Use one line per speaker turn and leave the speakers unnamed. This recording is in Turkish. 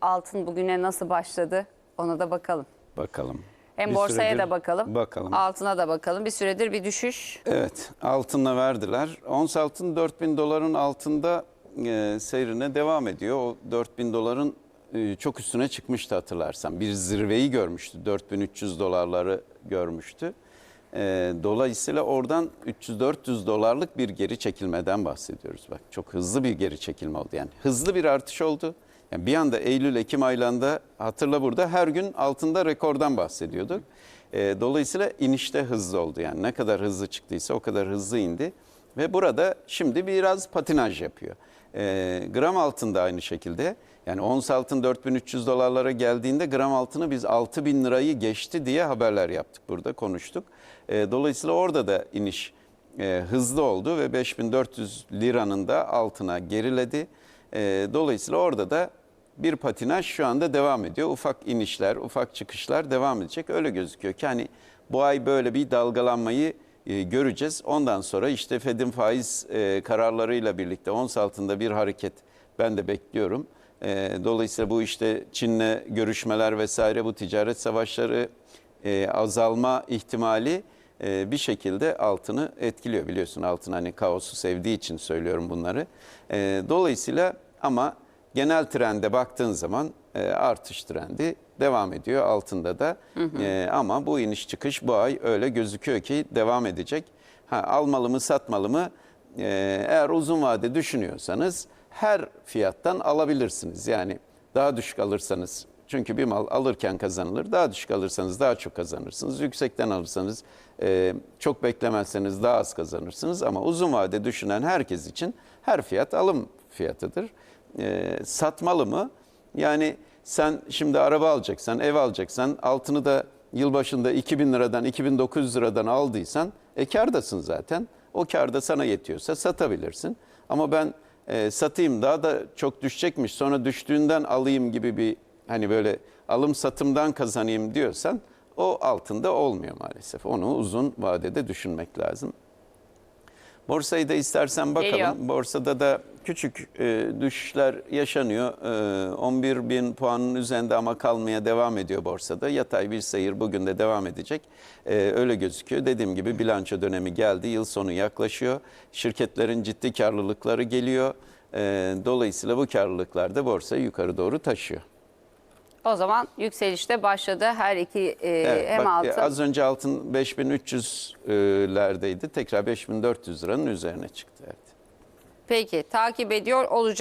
altın bugüne nasıl başladı ona da bakalım.
Bakalım.
Hem
Bir
borsaya
süredir-
da bakalım.
Bakalım.
Altına da bakalım. Bir süredir bir düşüş.
Evet, altınla verdiler. Ons altın 4000 doların altında e, seyrine devam ediyor. O 4000 doların e, çok üstüne çıkmıştı hatırlarsan. Bir zirveyi görmüştü. 4300 dolarları görmüştü. E, dolayısıyla oradan 300-400 dolarlık bir geri çekilmeden bahsediyoruz. Bak çok hızlı bir geri çekilme oldu. Yani hızlı bir artış oldu. Yani bir anda Eylül-Ekim aylarında hatırla burada her gün altında rekordan bahsediyorduk. E, dolayısıyla inişte hızlı oldu yani ne kadar hızlı çıktıysa o kadar hızlı indi. Ve burada şimdi biraz patinaj yapıyor. E, gram altında aynı şekilde yani ons altın 4300 dolarlara geldiğinde gram altını biz 6000 lirayı geçti diye haberler yaptık burada konuştuk. E, dolayısıyla orada da iniş e, hızlı oldu ve 5400 liranın da altına geriledi. E, dolayısıyla orada da bir patinaj şu anda devam ediyor. Ufak inişler, ufak çıkışlar devam edecek. Öyle gözüküyor ki hani bu ay böyle bir dalgalanmayı e, göreceğiz. Ondan sonra işte Fed'in faiz e, kararlarıyla birlikte ons altında bir hareket ben de bekliyorum. E, dolayısıyla bu işte Çin'le görüşmeler vesaire bu ticaret savaşları e, azalma ihtimali e, bir şekilde altını etkiliyor biliyorsun. Altın hani kaosu sevdiği için söylüyorum bunları. E, dolayısıyla ama genel trende baktığın zaman e, artış trendi devam ediyor altında da. E, ama bu iniş çıkış bu ay öyle gözüküyor ki devam edecek. Ha, almalı mı satmalı mı? E, eğer uzun vade düşünüyorsanız her fiyattan alabilirsiniz. Yani daha düşük alırsanız çünkü bir mal alırken kazanılır. Daha düşük alırsanız daha çok kazanırsınız. Yüksekten alırsanız e, çok beklemezseniz daha az kazanırsınız. Ama uzun vade düşünen herkes için her fiyat alım fiyatıdır. E, satmalı mı? Yani sen şimdi araba alacaksan, ev alacaksan altını da yılbaşında 2000 liradan 2900 liradan aldıysan e kardasın zaten. O karda sana yetiyorsa satabilirsin. Ama ben e, satayım daha da çok düşecekmiş sonra düştüğünden alayım gibi bir hani böyle alım satımdan kazanayım diyorsan o altında olmuyor maalesef. Onu uzun vadede düşünmek lazım. Borsayı da istersen bakalım.
Geliyor.
Borsada da küçük e, düşüşler yaşanıyor. E, 11 bin puanın üzerinde ama kalmaya devam ediyor borsada. Yatay bir seyir bugün de devam edecek. E, öyle gözüküyor. Dediğim gibi bilanço dönemi geldi. Yıl sonu yaklaşıyor. Şirketlerin ciddi karlılıkları geliyor. E, dolayısıyla bu karlılıklar da borsayı yukarı doğru taşıyor.
O zaman yükselişte başladı her iki e,
Evet,
hem
bak,
altın.
Az önce altın 5300'lerdeydi. Tekrar 5400 liranın üzerine çıktı. Evet.
Peki takip ediyor olacağız.